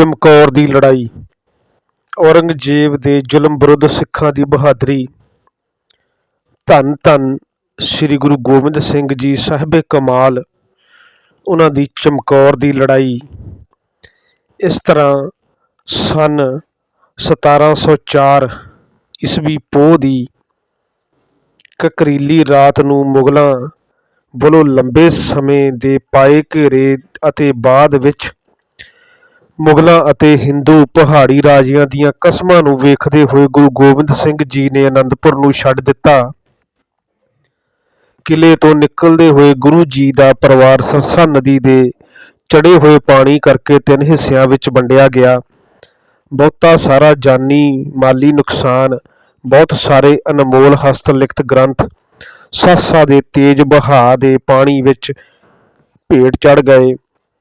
ਚਮਕੌਰ ਦੀ ਲੜਾਈ। ਔਰੰਗਜ਼ੇਬ ਦੇ ਜ਼ੁਲਮ ਵਿਰੁੱਧ ਸਿੱਖਾਂ ਦੀ ਬਹਾਦਰੀ। ਧੰਨ ਧੰਨ ਸ੍ਰੀ ਗੁਰੂ ਗੋਬਿੰਦ ਸਿੰਘ ਜੀ ਸਾਹਿਬੇ ਕਮਾਲ, ਉਹਨਾਂ ਦੀ ਚਮਕੌਰ ਦੀ ਲੜਾਈ। ਇਸ ਤਰ੍ਹਾਂ ਸਨ 1704 ਈਸਵੀ ਪੋਹ ਦੀ ਕਕਰੀਲੀ ਰਾਤ ਨੂੰ ਮੁਗਲਾਂ ਵੱਲੋਂ ਲੰਬੇ ਸਮੇਂ ਦੇ ਪਾਏ ਘੇਰੇ ਅਤੇ ਬਾਅਦ ਵਿੱਚ ਮੁਗਲਾਂ ਅਤੇ ਹਿੰਦੂ ਪਹਾੜੀ ਰਾਜਿਆਂ ਦੀਆਂ ਕਸਮਾਂ ਨੂੰ ਵੇਖਦੇ ਹੋਏ ਗੁਰੂ ਗੋਬਿੰਦ ਸਿੰਘ ਜੀ ਨੇ ਅਨੰਦਪੁਰ ਨੂੰ ਛੱਡ ਦਿੱਤਾ। ਕਿਲੇ ਤੋਂ ਨਿਕਲਦੇ ਹੋਏ ਗੁਰੂ ਜੀ ਦਾ ਪਰਿਵਾਰ ਸਰਸਾ ਨਦੀ ਦੇ ਚੜੇ ਹੋਏ ਪਾਣੀ ਕਰਕੇ ਤਿੰਨ ਹਿੱਸਿਆਂ ਵਿੱਚ ਵੰਡਿਆ ਗਿਆ। ਬਹੁਤਾ ਸਾਰਾ ਜਾਨੀ, ਮਾਲੀ ਨੁਕਸਾਨ, ਬਹੁਤ ਸਾਰੇ ਅਨਮੋਲ ਹਸਤਲਿਖਤ ਗ੍ਰੰਥ ਸਾਸਾ ਦੇ ਤੇਜ਼ ਵਹਾਅ ਦੇ ਪਾਣੀ ਵਿੱਚ ਭੇਟ ਚੜ ਗਏ।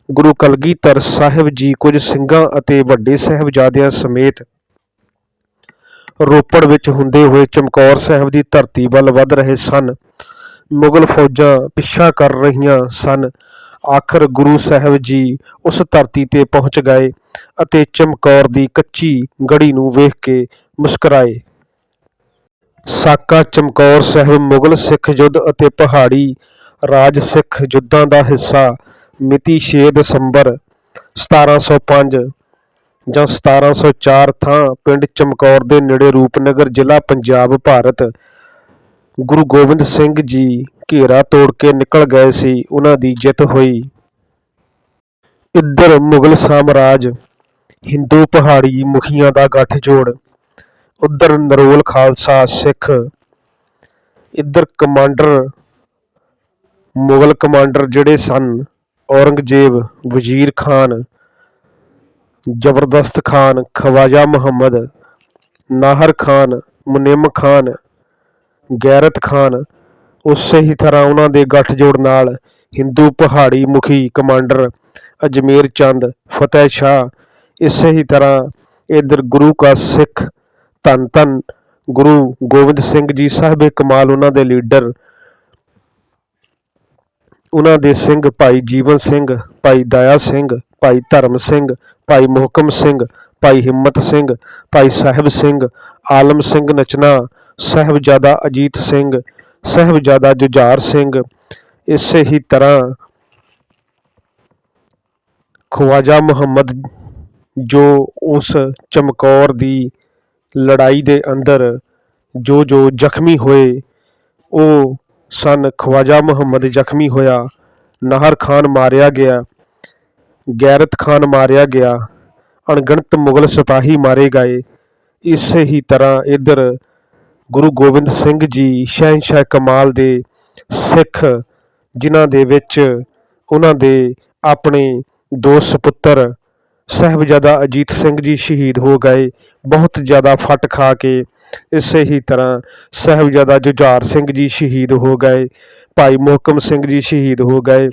ਗੁਰੂ ਕਲਗੀਧਰ ਸਾਹਿਬ ਜੀ ਕੁਝ ਸਿੰਘਾਂ ਅਤੇ ਵੱਡੇ ਸਾਹਿਬਜ਼ਾਦਿਆਂ ਸਮੇਤ ਰੋਪੜ ਵਿੱਚ ਹੁੰਦੇ ਹੋਏ ਚਮਕੌਰ ਸਾਹਿਬ ਦੀ ਧਰਤੀ ਵੱਲ ਵੱਧ ਰਹੇ ਸਨ। ਮੁਗਲ ਫੌਜਾਂ ਪਿੱਛਾ ਕਰ ਰਹੀਆਂ ਸਨ। ਆਖਰ ਗੁਰੂ ਸਾਹਿਬ ਜੀ ਉਸ ਧਰਤੀ ਤੇ ਪਹੁੰਚ ਗਏ ਅਤੇ ਚਮਕੌਰ ਦੀ ਕੱਚੀ ਗੜੀ ਨੂੰ ਵੇਖ ਕੇ ਮੁਸਕਰਾਏ। ਸਾਕਾ ਚਮਕੌਰ ਸਾਹਿਬ ਮੁਗਲ ਸਿੱਖ ਯੁੱਧ ਅਤੇ ਪਹਾੜੀ ਰਾਜ ਸਿੱਖ ਯੁੱਧਾਂ ਦਾ ਹਿੱਸਾ ਮਿਤੀ 6 ਦਸੰਬਰ 1705 ਜਾਂ 1704 ਥਾਂ ਪਿੰਡ ਚਮਕੌਰ ਦੇ ਨੇੜੇ ਰੂਪਨਗਰ ਜ਼ਿਲ੍ਹਾ ਪੰਜਾਬ, ਭਾਰਤ, ਗੁਰੂ ਗੋਬਿੰਦ ਸਿੰਘ ਜੀ ਘੇਰਾ ਤੋੜ ਕੇ ਨਿਕਲ ਗਏ ਸੀ, ਉਹਨਾਂ ਦੀ ਜਿੱਤ ਹੋਈ। ਇੱਧਰ ਮੁਗਲ ਸਾਮਰਾਜ ਹਿੰਦੂ ਪਹਾੜੀ ਮੁਖੀਆਂ ਦਾ ਗੱਠਜੋੜ, ਉੱਧਰ ਨਰੋਲ ਖਾਲਸਾ ਸਿੱਖ, ਇੱਧਰ ਕਮਾਂਡਰ ਮੁਗਲ ਕਮਾਂਡਰ ਜਿਹੜੇ ਸਨ ਔਰੰਗਜ਼ੇਬ, ਵਜ਼ੀਰ ਖਾਨ, ਜ਼ਬਰਦਸਤ ਖਾਨ, ਖਵਾਜਾ ਮੁਹੰਮਦ, ਨਾਹਰ ਖਾਨ, ਮੁਨਿਮ ਖਾਨ, ਗੈਰਤ ਖਾਨ, ਉਸੇ ਹੀ ਤਰ੍ਹਾਂ ਉਹਨਾਂ ਦੇ ਗੱਠਜੋੜ ਨਾਲ ਹਿੰਦੂ ਪਹਾੜੀ ਮੁਖੀ ਕਮਾਂਡਰ ਅਜਮੇਰ ਚੰਦ, ਫਤਿਹ ਸ਼ਾਹ, ਇਸੇ ਹੀ ਤਰ੍ਹਾਂ ਇਧਰ ਗੁਰੂ ਕਾ ਸਿੱਖ ਧੰਨ ਧੰਨ ਗੁਰੂ ਗੋਬਿੰਦ ਸਿੰਘ ਜੀ, ਸਾਹਿਬ ਕਮਾਲ ਉਹਨਾਂ ਦੇ ਲੀਡਰ ਉਹਨਾਂ ਦੇ ਸਿੰਘ ਭਾਈ ਜੀਵਨ ਸਿੰਘ, ਭਾਈ ਦਇਆ ਸਿੰਘ, ਭਾਈ ਧਰਮ ਸਿੰਘ, ਭਾਈ ਮੁਹਕਮ ਸਿੰਘ, ਭਾਈ ਹਿੰਮਤ ਸਿੰਘ, ਭਾਈ ਸਾਹਿਬ ਸਿੰਘ, ਆਲਮ ਸਿੰਘ ਨਚਨਾ ਸਾਹਿਬਜ਼ਾਦਾ ਅਜੀਤ ਸਿੰਘ, ਸਾਹਿਬਜ਼ਾਦਾ ਜੁਝਾਰ ਸਿੰਘ, ਇਸੇ ਹੀ ਤਰ੍ਹਾਂ ਖਵਾਜਾ ਮੁਹੰਮਦ ਜੋ ਉਸ ਚਮਕੌਰ ਦੀ ਲੜਾਈ ਦੇ ਅੰਦਰ ਜੋ ਜੋ ਜ਼ਖਮੀ ਹੋਏ, ਉਹ ਸਨ। ਖਵਾਜਾ ਮੁਹੰਮਦ ਜ਼ਖਮੀ ਹੋਇਆ। ਨਾਹਰ ਖਾਨ ਮਾਰਿਆ ਗਿਆ। ਗੈਰਤ ਖਾਨ ਮਾਰਿਆ ਗਿਆ। ਅਣਗਿਣਤ ਮੁਗਲ ਸਿਪਾਹੀ ਮਾਰੇ ਗਏ। ਇਸੇ ਹੀ ਤਰ੍ਹਾਂ ਇੱਧਰ ਗੁਰੂ ਗੋਬਿੰਦ ਸਿੰਘ ਜੀ ਸ਼ਹਿਨशाह ਕਮਾਲ ਦੇ ਸਿੱਖ, ਜਿਨ੍ਹਾਂ ਦੇ ਵਿੱਚ ਉਹਨਾਂ ਦੇ ਆਪਣੇ ਦੋ ਸੁਪੁੱਤਰ, ਸਾਹਿਬਜ਼ਾਦਾ ਅਜੀਤ ਸਿੰਘ ਜੀ ਸ਼ਹੀਦ ਹੋ ਗਏ। ਬਹੁਤ ਜ਼ਿਆਦਾ ਫਟ ਖਾ ਕੇ ਇਸੇ ਹੀ ਤਰ੍ਹਾਂ ਸਾਹਿਬਜ਼ਾਦਾ ਜੁਝਾਰ ਸਿੰਘ ਜੀ ਸ਼ਹੀਦ ਹੋ ਗਏ, ਭਾਈ ਮੋਹਕਮ ਸਿੰਘ ਜੀ ਸ਼ਹੀਦ ਹੋ ਗਏ,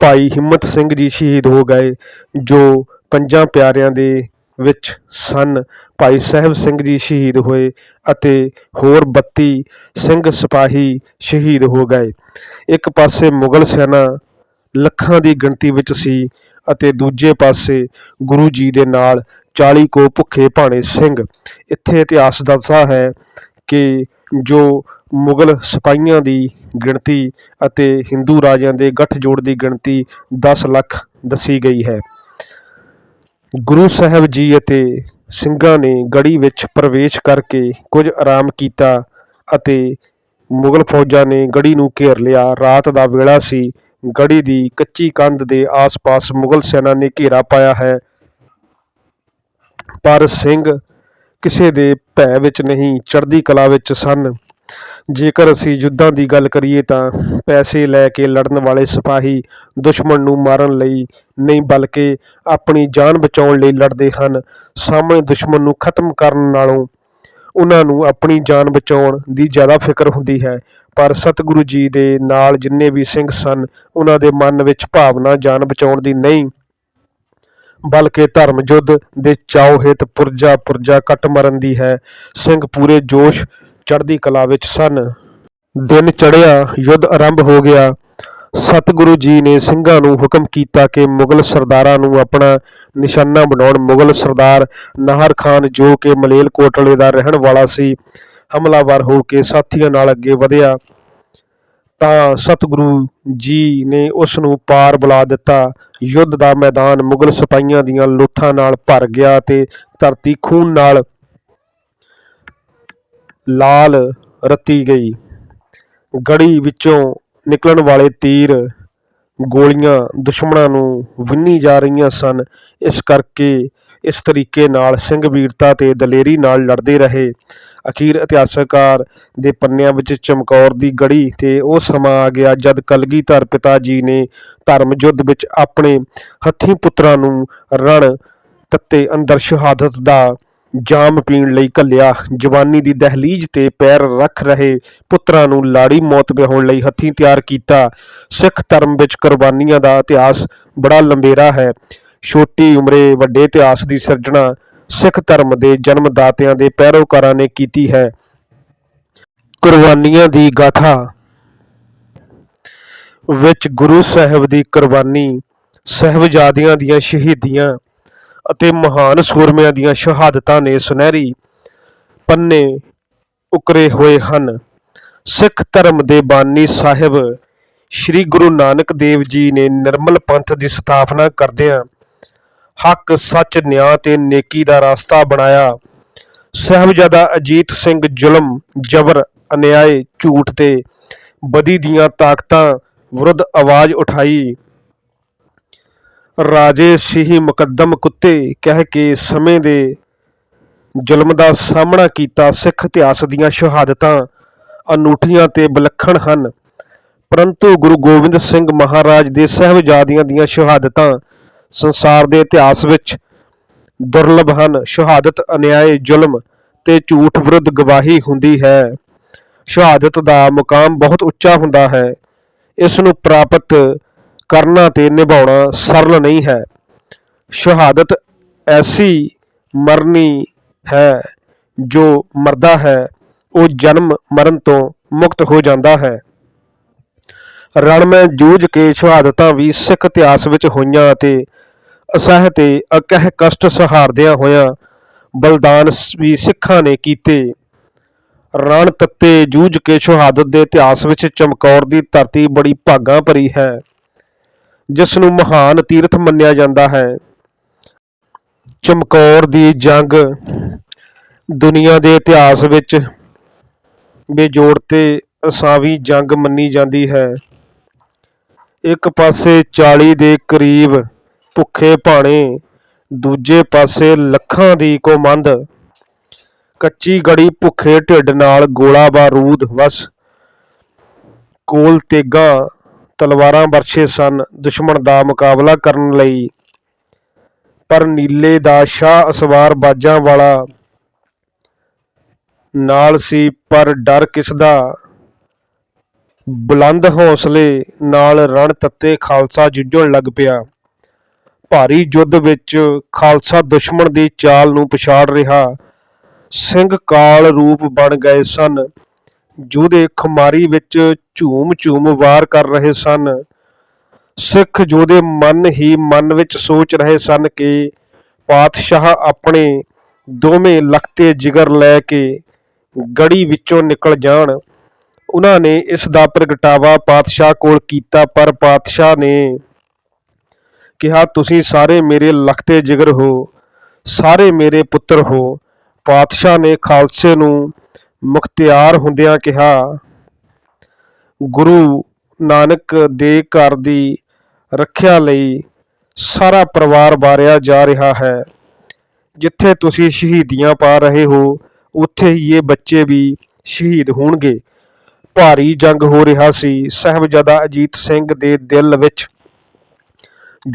ਭਾਈ ਹਿੰਮਤ ਸਿੰਘ ਜੀ ਸ਼ਹੀਦ ਹੋ ਗਏ, ਜੋ ਪੰਜਾਂ ਪਿਆਰਿਆਂ ਦੇ ਵਿੱਚ ਸਨ। ਭਾਈ ਸਾਹਿਬ ਸਿੰਘ ਜੀ ਸ਼ਹੀਦ ਹੋਏ ਅਤੇ ਹੋਰ 32 ਸਿੰਘ ਸਿਪਾਹੀ ਸ਼ਹੀਦ ਹੋ ਗਏ। ਇੱਕ ਪਾਸੇ ਮੁਗਲ ਸੈਨਾ ਲੱਖਾਂ ਦੀ ਗਿਣਤੀ ਵਿੱਚ ਸੀ ਅਤੇ ਦੂਜੇ ਪਾਸੇ ਗੁਰੂ ਜੀ ਦੇ ਨਾਲ 40 ਕੋ ਭੁੱਖੇ ਭਾਣੇ ਸਿੰਘ। ਇੱਥੇ ਇਤਿਹਾਸ ਦੱਸਦਾ ਹੈ ਕਿ ਜੋ ਮੁਗਲ ਸਿਪਾਹੀਆਂ ਦੀ ਗਿਣਤੀ ਅਤੇ ਹਿੰਦੂ ਰਾਜਿਆਂ ਦੇ ਗੱਠਜੋੜ ਦੀ ਗਿਣਤੀ 10 ਲੱਖ ਦੱਸੀ ਗਈ ਹੈ। ਗੁਰੂ ਸਾਹਿਬ ਜੀ ਅਤੇ ਸਿੰਘਾਂ ਨੇ ਗੜੀ ਵਿੱਚ ਪ੍ਰਵੇਸ਼ ਕਰਕੇ ਕੁਝ ਆਰਾਮ ਕੀਤਾ ਅਤੇ ਮੁਗਲ ਫੌਜਾਂ ਨੇ ਗੜੀ ਨੂੰ ਘੇਰ ਲਿਆ। ਰਾਤ ਦਾ ਵੇਲਾ ਸੀ। ਗੜੀ ਦੀ ਕੱਚੀ ਕੰਧ ਦੇ ਆਸ-ਪਾਸ ਮੁਗਲ ਸੈਨਾ ਨੇ ਘੇਰਾ ਪਾਇਆ ਹੈ। ਪਰ ਸਿੰਘ ਕਿਸੇ ਦੇ ਭੈ ਵਿੱਚ ਨਹੀਂ ਚੜ੍ਹਦੀ ਕਲਾ ਵਿੱਚ ਸਨ। ਜੇਕਰ ਅਸੀਂ ਯੁੱਧਾਂ ਦੀ ਗੱਲ ਕਰੀਏ ਤਾਂ ਪੈਸੇ ਲੈ ਕੇ ਲੜਨ ਵਾਲੇ ਸਿਪਾਹੀ ਦੁਸ਼ਮਣ ਨੂੰ ਮਾਰਨ ਲਈ ਨਹੀਂ, ਬਲਕਿ ਆਪਣੀ ਜਾਨ ਬਚਾਉਣ ਲਈ ਲੜਦੇ ਹਨ। ਸਾਹਮਣੇ ਦੁਸ਼ਮਣ ਨੂੰ ਖਤਮ ਕਰਨ ਨਾਲੋਂ ਉਹਨਾਂ ਨੂੰ ਆਪਣੀ ਜਾਨ ਬਚਾਉਣ ਦੀ ਜ਼ਿਆਦਾ ਫਿਕਰ ਹੁੰਦੀ ਹੈ। ਪਰ ਸਤਿਗੁਰੂ ਜੀ ਦੇ ਨਾਲ ਜਿੰਨੇ ਵੀ ਸਿੰਘ ਸਨ, ਉਹਨਾਂ ਦੇ ਮਨ ਵਿੱਚ ਭਾਵਨਾ ਜਾਨ ਬਚਾਉਣ ਦੀ ਨਹੀਂ ਬਲਕਿ ਧਰਮ ਯੁੱਧ ਦੇ ਚਾਉ ਹਿਤ ਪੁਰਜਾ ਪੁਰਜਾ ਕੱਟ ਮਰਨ ਦੀ ਹੈ। ਸਿੰਘ ਪੂਰੇ ਜੋਸ਼ ਚੜ੍ਹਦੀ ਕਲਾ ਵਿੱਚ ਸਨ। ਦਿਨ ਚੜ੍ਹਿਆ, ਯੁੱਧ ਆਰੰਭ ਹੋ ਗਿਆ। ਸਤਿਗੁਰੂ ਜੀ ਨੇ ਸਿੰਘਾਂ ਨੂੰ ਹੁਕਮ ਕੀਤਾ ਕਿ ਮੁਗਲ ਸਰਦਾਰਾਂ ਨੂੰ ਆਪਣਾ ਨਿਸ਼ਾਨਾ ਬਣਾਉਣ। ਮੁਗਲ ਸਰਦਾਰ ਨਾਹਰ ਖਾਨ ਜੋ ਕਿ ਮਲੇਲਕੋਟਲੇ ਦਾ ਰਹਿਣ ਵਾਲਾ ਸੀ, ਹਮਲਾਵਰ ਹੋ ਕੇ ਸਾਥੀਆਂ ਨਾਲ ਅੱਗੇ ਵਧਿਆ। ਤਾਂ ਸਤਿਗੁਰੂ ਜੀ ਨੇ ਉਸ ਨੂੰ ਪਾਰ ਬੁਲਾ ਦਿੱਤਾ। ਯੁੱਧ ਦਾ ਮੈਦਾਨ ਮੁਗਲ ਸਿਪਾਹੀਆਂ ਦੀਆਂ ਲੋਥਾਂ ਨਾਲ ਭਰ ਗਿਆ ਤੇ ਧਰਤੀ ਖੂਨ ਨਾਲ ਲਾਲ ਰੱਤੀ ਗਈ। ਗੜੀ ਵਿੱਚੋਂ ਨਿਕਲਣ ਵਾਲੇ ਤੀਰ ਗੋਲੀਆਂ ਦੁਸ਼ਮਣਾਂ ਨੂੰ ਵਿੰਨੀ ਜਾ ਰਹੀਆਂ ਸਨ। ਇਸ ਕਰਕੇ ਇਸ ਤਰੀਕੇ ਨਾਲ ਸਿੰਘ ਵੀਰਤਾ ਤੇ ਦਲੇਰੀ ਨਾਲ ਲੜਦੇ ਰਹੇ। ਅਖੀਰ ਇਤਿਹਾਸਕਾਰ ਦੇ ਪੰਨਿਆਂ ਵਿੱਚ ਚਮਕੌਰ ਦੀ ਗੜੀ ਤੇ ਉਹ ਸਮਾਂ ਆ ਗਿਆ ਜਦ ਕਲਗੀਧਰ ਪਿਤਾ ਜੀ ਨੇ ਧਰਮ ਯੁੱਧ ਵਿੱਚ ਆਪਣੇ ਹੱਥੀਂ ਪੁੱਤਰਾਂ ਨੂੰ ਰਣ ਤੱਤੇ ਅੰਦਰ ਸ਼ਹਾਦਤ ਦਾ ਜਾਮ ਪੀਣ ਲਈ ਘੱਲਿਆ। ਜਵਾਨੀ ਦੀ ਦਹਲੀਜ਼ ਤੇ ਪੈਰ ਰੱਖ ਰਹੇ ਪੁੱਤਰਾਂ ਨੂੰ ਲਾੜੀ ਮੌਤ ਵਿਹਾਉਣ ਲਈ ਹੱਥੀਂ ਤਿਆਰ ਕੀਤਾ। ਸਿੱਖ ਧਰਮ ਵਿੱਚ ਕੁਰਬਾਨੀਆਂ ਦਾ ਇਤਿਹਾਸ ਬੜਾ ਲੰਬੇਰਾ ਹੈ। ਛੋਟੀ ਉਮਰੇ ਵੱਡੇ ਇਤਿਹਾਸ ਦੀ ਸਿਰਜਣਾ ਸਿੱਖ ਧਰਮ ਦੇ ਜਨਮਦਾਤਿਆਂ ਦੇ ਪੈਰੋਕਾਰਾਂ ਨੇ ਕੀਤੀ ਹੈ। ਕੁਰਬਾਨੀਆਂ ਦੀ ਗਾਥਾ। ਵਿੱਚ ਗੁਰੂ ਸਾਹਿਬ ਦੀ ਕੁਰਬਾਨੀ, ਸਾਹਿਬਜ਼ਾਦਿਆਂ ਦੀਆਂ ਸ਼ਹੀਦੀਆਂ ਅਤੇ ਮਹਾਨ ਸੂਰਮਿਆਂ ਦੀਆਂ ਸ਼ਹਾਦਤਾਂ ਨੇ ਸੁਨਹਿਰੀ ਪੰਨੇ ਉਕਰੇ ਹੋਏ ਹਨ। ਸਿੱਖ ਧਰਮ ਦੇ ਬਾਨੀ ਸਾਹਿਬ ਸ੍ਰੀ ਗੁਰੂ ਨਾਨਕ ਦੇਵ ਜੀ ਨੇ ਨਿਰਮਲ ਪੰਥ ਦੀ ਸਥਾਪਨਾ ਕਰਦਿਆਂ ਹੱਕ, ਸੱਚ, ਨਿਆਂ ਤੇ ਨੇਕੀ ਦਾ ਰਾਸਤਾ ਬਣਾਇਆ। ਸਾਹਿਬਜ਼ਾਦਾ ਅਜੀਤ ਸਿੰਘ ਜ਼ੁਲਮ, ਜਬਰ, ਅਨਿਆਏ, ਝੂਠ ਤੇ ਬਦੀ ਦੀਆਂ ਤਾਕਤਾਂ ਵਿਰੁੱਧ ਆਵਾਜ਼ ਉਠਾਈ। ਰਾਜੇ ਸਿੱਹੀ ਮੁਕੱਦਮ ਕੁੱਤੇ ਕਹਿ ਕੇ ਸਮੇਂ ਦੇ ਜ਼ੁਲਮ ਦਾ ਸਾਹਮਣਾ ਕੀਤਾ। ਸਿੱਖ ਇਤਿਹਾਸ ਦੀਆਂ ਸ਼ਹਾਦਤਾਂ ਅਨੂਠੀਆਂ ਤੇ ਵਿਲੱਖਣ ਹਨ। ਪਰੰਤੂ ਗੁਰੂ ਗੋਬਿੰਦ ਸਿੰਘ ਮਹਾਰਾਜ ਦੇ ਸਹਿਬਜ਼ਾਦਿਆਂ ਦੀਆਂ ਸ਼ਹਾਦਤਾਂ ਸੰਸਾਰ ਦੇ ਇਤਿਹਾਸ ਵਿੱਚ ਦੁਰਲਭ ਹਨ। ਸ਼ਹਾਦਤ, ਅਨਿਆਏ, ਜ਼ੁਲਮ ਤੇ ਝੂਠ ਵਿਰੁੱਧ ਗਵਾਹੀ ਹੁੰਦੀ ਹੈ। ਸ਼ਹਾਦਤ ਦਾ ਮੁਕਾਮ ਬਹੁਤ ਉੱਚਾ ਹੁੰਦਾ ਹੈ। ਇਸ ਨੂੰ ਪ੍ਰਾਪਤ ਕਰਨਾ ਤੇ ਨਿਭਾਉਣਾ ਸਰਲ ਨਹੀਂ ਹੈ। ਸ਼ਹਾਦਤ ਐਸੀ ਮਰਨੀ ਹੈ ਜੋ ਮਰਦਾ ਹੈ, ਉਹ ਜਨਮ ਮਰਨ ਤੋਂ ਮੁਕਤ ਹੋ ਜਾਂਦਾ ਹੈ। ਰਣ ਮੈਂ ਜੂਝ ਕੇ ਸ਼ਹਾਦਤਾਂ ਵੀ ਸਿੱਖ ਇਤਿਹਾਸ ਵਿੱਚ ਹੋਈਆਂ ਅਤੇ ਅਸਹਿ ਤੇ ਅਕਹਿ ਕਸ਼ਟ ਸਹਾਰਦਿਆਂ ਹੋਇਆਂ ਬਲਿਦਾਨ ਵੀ ਸਿੱਖਾਂ ਨੇ ਕੀਤੇ। ਰਣ ਤੱਤੇ ਜੂਝ ਕੇ ਸ਼ਹਾਦਤ ਦੇ ਇਤਿਹਾਸ ਵਿੱਚ ਚਮਕੌਰ ਦੀ ਧਰਤੀ ਬੜੀ ਭਾਗਾਂ ਭਰੀ ਹੈ ਜਿਸ ਨੂੰ ਮਹਾਨ ਤੀਰਥ ਮੰਨਿਆ ਜਾਂਦਾ ਹੈ। ਚਮਕੌਰ ਦੀ ਜੰਗ ਦੁਨੀਆ ਦੇ ਇਤਿਹਾਸ ਵਿੱਚ ਬੇਜੋੜ ਤੇ ਅਸਾਵੀ ਜੰਗ ਮੰਨੀ ਜਾਂਦੀ ਹੈ। ਇੱਕ ਪਾਸੇ 40 ਦੇ ਕਰੀਬ ਭੁੱਖੇ ਭਾਣੇ, ਦੂਜੇ ਪਾਸੇ ਲੱਖਾਂ ਦੀ ਕੋਮੰਦ। ਕੱਚੀ ਗੜੀ ਭੁੱਖੇ ਢਿੱਡ ਨਾਲ ਗੋਲਾ ਬਾਰੂਦ ਵਸ। ਕੋਲ ਤੇਗਾ, ਤਲਵਾਰਾਂ ਵਰਛੇ ਸਨ, ਦੁਸ਼ਮਣ ਦਾ ਮੁਕਾਬਲਾ ਕਰਨ ਲਈ। ਪਰ ਨੀਲੇ ਦਾ ਸ਼ਾਹ ਅਸਵਾਰ ਬਾਜਾਂ ਵਾਲਾ ਨਾਲ ਸੀ, ਪਰ ਡਰ ਕਿਸ ਦਾ ਬੁਲੰਦ ਹੌਸਲੇ ਨਾਲ ਰਣ ਤੱਤੇ ਖਾਲਸਾ ਜੂਝਣ ਲੱਗ ਪਿਆ। ਭਾਰੀ ਯੁੱਧ ਵਿੱਚ ਖਾਲਸਾ ਦੁਸ਼ਮਣ ਦੀ ਚਾਲ ਨੂੰ ਪਛਾੜ ਰਿਹਾ ਸਿੰਘ ਕਾਲ ਰੂਪ ਬਣ ਗਏ ਸਨ। ਜੋਧੇ ਖਮਾਰੀ ਵਿੱਚ ਝੂਮ ਝੂਮ ਵਾਰ ਕਰ ਰਹੇ ਸਨ। ਸਿੱਖ ਜੋਧੇ ਮਨ ਹੀ ਮਨ ਵਿੱਚ ਸੋਚ ਰਹੇ ਸਨ ਕਿ ਪਾਤਸ਼ਾਹ ਆਪਣੇ ਦੋਵੇਂ ਲਖਤੇ ਜਿਗਰ ਲੈ ਕੇ ਗੜੀ ਵਿੱਚੋਂ ਨਿਕਲ ਜਾਣ। ਉਹਨਾਂ ਨੇ ਇਸ ਦਾ ਪ੍ਰਗਟਾਵਾ ਪਾਤਸ਼ਾਹ ਕੋਲ ਕੀਤਾ, ਪਰ ਪਾਤਸ਼ਾਹ ਨੇ ਕਿਹਾ, ਤੁਸੀਂ ਸਾਰੇ ਮੇਰੇ ਲਖਤੇ ਜਿਗਰ ਹੋ, ਸਾਰੇ ਮੇਰੇ ਪੁੱਤਰ ਹੋ। ਪਾਤਸ਼ਾਹ ਨੇ ਖਾਲਸੇ ਨੂੰ ਮੁਖਤਿਆਰ ਹੁੰਦਿਆਂ ਕਿਹਾ, ਗੁਰੂ ਨਾਨਕ ਦੇ ਘਰ ਦੀ ਰੱਖਿਆ ਲਈ ਸਾਰਾ ਪਰਿਵਾਰ ਵਾਰਿਆ ਜਾ ਰਿਹਾ ਹੈ। ਜਿੱਥੇ ਤੁਸੀਂ ਸ਼ਹੀਦੀਆਂ ਪਾ ਰਹੇ ਹੋ, ਉੱਥੇ ਹੀ ਇਹ ਬੱਚੇ ਵੀ ਸ਼ਹੀਦ ਹੋਣਗੇ। ਭਾਰੀ ਜੰਗ ਹੋ ਰਿਹਾ ਸੀ। ਸਾਹਿਬਜ਼ਾਦਾ ਅਜੀਤ ਸਿੰਘ ਦੇ ਦਿਲ ਵਿੱਚ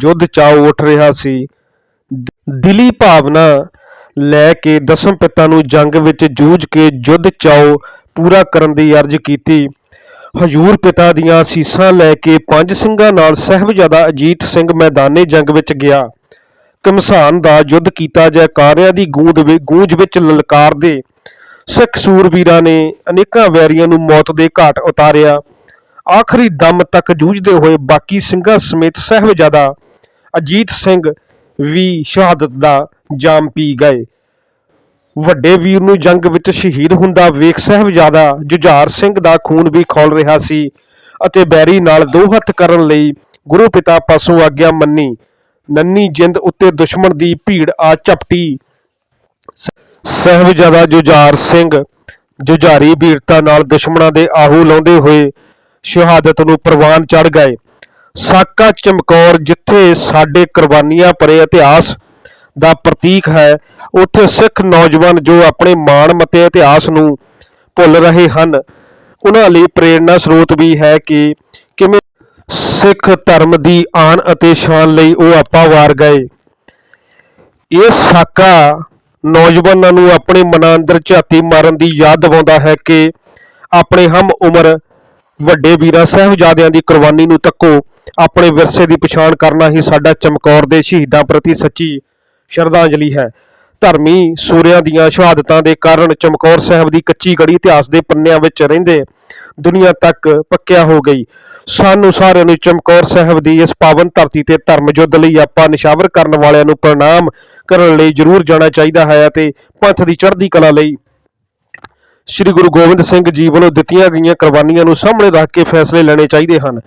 ਯੁੱਧ ਚਾਉ ਉੱਠ ਰਿਹਾ ਸੀ। ਦ- ਦਿਲੀ ਭਾਵਨਾ ਲੈ ਕੇ ਦਸਮ ਪਿਤਾ ਨੂੰ ਜੰਗ ਵਿੱਚ ਜੂਝ ਕੇ ਯੁੱਧ ਚਾਉ ਪੂਰਾ ਕਰਨ ਦੀ ਅਰਜ਼ ਕੀਤੀ। ਹਜੂਰ ਪਿਤਾ ਦੀਆਂ ਅਸੀਸਾਂ ਲੈ ਕੇ ਪੰਜ ਸਿੰਘਾਂ ਨਾਲ ਸਾਹਿਬਜ਼ਾਦਾ ਅਜੀਤ ਸਿੰਘ ਮੈਦਾਨੇ ਜੰਗ ਵਿੱਚ ਗਿਆ। ਕਮਸਾਨ ਦਾ ਯੁੱਧ ਕੀਤਾ ਜੈਕਾਰਿਆਂ ਦੀ ਗੂੰਜ ਵਿੱਚ ਗੂੰਜ ਵਿੱਚ ਲਲਕਾਰਦੇ ਸਿੱਖ ਸੂਰਬੀਰਾਂ ਨੇ ਅਨੇਕਾਂ ਵੈਰੀਆਂ ਨੂੰ ਮੌਤ ਦੇ ਘਾਟ ਉਤਾਰਿਆ। ਆਖਰੀ ਦਮ ਤੱਕ ਜੂਝਦੇ ਹੋਏ ਬਾਕੀ ਸਿੰਘਾਂ ਸਮੇਤ ਸਾਹਿਬਜ਼ਾਦਾ ਅਜੀਤ ਸਿੰਘ ਵੀ ਸ਼ਹਾਦਤ ਦਾ ਜਾਮ ਪੀ ਗਏ। ਵੱਡੇ ਵੀਰ ਨੂੰ ਜੰਗ ਵਿੱਚ ਸ਼ਹੀਦ ਹੁੰਦਾ ਵੇਖ ਸਾਹਿਬਜ਼ਾਦਾ ਜੁਝਾਰ ਸਿੰਘ ਦਾ ਖੂਨ ਵੀ ਖੋਲ ਰਿਹਾ ਸੀ ਅਤੇ ਬੈਰੀ ਨਾਲ ਦੋ ਹੱਥ ਕਰਨ ਲਈ ਗੁਰੂ ਪਿਤਾ ਪਾਸੋਂ ਆਗਿਆ ਮੰਨੀ। ਨੰਨੀ ਜਿੰਦ ਉੱਤੇ ਦੁਸ਼ਮਣ ਦੀ ਭੀੜ ਆ ਝਪਟੀ। ਸਾਹਿਬਜ਼ਾਦਾ ਜੁਝਾਰ ਸਿੰਘ ਜੁਝਾਰੀ ਵੀਰਤਾ ਨਾਲ ਦੁਸ਼ਮਣਾਂ ਦੇ ਆਹੂ ਲਾਉਂਦੇ ਹੋਏ ਸ਼ਹਾਦਤ ਨੂੰ ਪ੍ਰਵਾਨ ਚੜ ਗਏ। ਸਾਕਾ ਚਮਕੌਰ, ਜਿੱਥੇ ਸਾਡੇ ਕੁਰਬਾਨੀਆਂ ਭਰੇ ਇਤਿਹਾਸ ਦਾ ਪ੍ਰਤੀਕ ਹੈ, ਉੱਥੇ ਸਿੱਖ ਨੌਜਵਾਨ ਜੋ ਆਪਣੇ ਮਾਣ ਮਤੇ ਇਤਿਹਾਸ ਨੂੰ ਭੁੱਲ ਰਹੇ ਹਨ, ਉਹਨਾਂ ਲਈ ਪ੍ਰੇਰਨਾ ਸਰੋਤ ਵੀ ਹੈ ਕਿ ਕਿਵੇਂ ਸਿੱਖ ਧਰਮ ਦੀ ਆਨ ਅਤੇ ਸ਼ਾਨ ਲਈ ਉਹ ਆਪਾ ਵਾਰ ਗਏ। ਇਹ ਸਾਕਾ ਨੌਜਵਾਨਾਂ ਨੂੰ ਆਪਣੇ ਮਨਾਂ ਅੰਦਰ ਝਾਤੀ ਮਾਰਨ ਦੀ ਯਾਦ ਦਿਵਾਉਂਦਾ ਹੈ ਕਿ ਆਪਣੇ ਹਮ ਉਮਰ ਵੱਡੇ ਵੀਰਾਂ ਸਾਹਿਬਜ਼ਾਦਿਆਂ ਦੀ ਕੁਰਬਾਨੀ ਨੂੰ ਤੱਕੋ ਆਪਣੇ ਵਿਰਸੇ ਦੀ ਪਛਾਣ ਕਰਨਾ ਹੀ ਸਾਡਾ ਚਮਕੌਰ ਦੇ ਸ਼ਹੀਦਾਂ ਪ੍ਰਤੀ ਸੱਚੀ ਸ਼ਰਧਾਂਜਲੀ ਹੈ। ਧਰਮੀ ਸੂਰਿਆਂ ਦੀਆਂ ਸ਼ਹਾਦਤਾਂ ਦੇ ਕਾਰਨ ਚਮਕੌਰ ਸਾਹਿਬ ਦੀ ਕੱਚੀ ਗੜੀ ਇਤਿਹਾਸ ਦੇ ਪੰਨਿਆਂ ਵਿੱਚ ਰਹਿੰਦੇ ਦੁਨੀਆ ਤੱਕ ਪੱਕਿਆ ਹੋ ਗਈ। ਸਾਨੂੰ ਸਾਰਿਆਂ ਨੂੰ ਚਮਕੌਰ ਸਾਹਿਬ ਦੀ ਇਸ ਪਾਵਨ ਧਰਤੀ ਤੇ ਧਰਮ ਯੁੱਧ ਲਈ ਆਪਾਂ ਨਿਸ਼ਾਵਰ ਕਰਨ ਵਾਲਿਆਂ ਨੂੰ ਪ੍ਰਣਾਮ ਕਰਨ ਲਈ ਜ਼ਰੂਰ ਜਾਣਾ ਚਾਹੀਦਾ ਹੈ ਅਤੇ ਪੰਥ ਦੀ ਚੜ੍ਹਦੀ ਕਲਾ ਲਈ ਸ੍ਰੀ ਗੁਰੂ ਗੋਬਿੰਦ ਸਿੰਘ ਜੀ ਵੱਲੋਂ ਦਿੱਤੀਆਂ ਗਈਆਂ ਕੁਰਬਾਨੀਆਂ ਨੂੰ ਸਾਹਮਣੇ ਰੱਖ ਕੇ ਫੈਸਲੇ ਲੈਣੇ ਚਾਹੀਦੇ ਹਨ।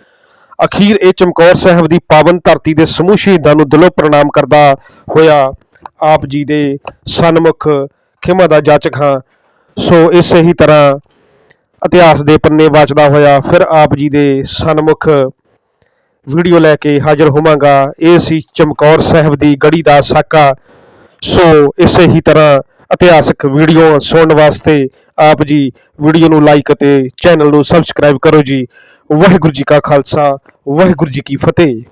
ਅਖੀਰ ਇਹ ਚਮਕੌਰ ਸਾਹਿਬ ਦੀ ਪਾਵਨ ਧਰਤੀ ਦੇ ਸਮੂਹ ਸ਼ਹੀਦਾਂ ਨੂੰ ਦਿਲੋਂ ਪ੍ਰਣਾਮ ਕਰਦਾ ਹੋਇਆ ਆਪ ਜੀ ਦੇ ਸਨਮੁਖ ਖਿਮਾ ਦਾ ਜਾਚਕ ਹਾਂ। ਸੋ ਇਸੇ ਹੀ ਤਰ੍ਹਾਂ ਇਤਿਹਾਸ ਦੇ ਪੰਨੇ ਵਾਚਦਾ ਹੋਇਆ ਫਿਰ ਆਪ ਜੀ ਦੇ ਸਨਮੁਖ ਵੀਡੀਓ ਲੈ ਕੇ ਹਾਜ਼ਰ ਹੋਵਾਂਗਾ। ਇਹ ਸੀ ਚਮਕੌਰ ਸਾਹਿਬ ਦੀ ਗੜੀ ਦਾ ਸਾਕਾ। ਸੋ ਇਸੇ ਹੀ ਤਰ੍ਹਾਂ ਇਤਿਹਾਸਕ ਵੀਡੀਓ ਸੁਣਨ ਵਾਸਤੇ ਆਪ ਜੀ ਵੀਡੀਓ ਨੂੰ ਲਾਈਕ ਅਤੇ ਚੈਨਲ ਨੂੰ ਸਬਸਕ੍ਰਾਈਬ ਕਰੋ ਜੀ। ਵਾਹਿਗੁਰੂ ਜੀ ਕਾ ਖਾਲਸਾ। ਵਾਹਿਗੁਰੂ ਜੀ ਕੀ ਫਤਿਹ।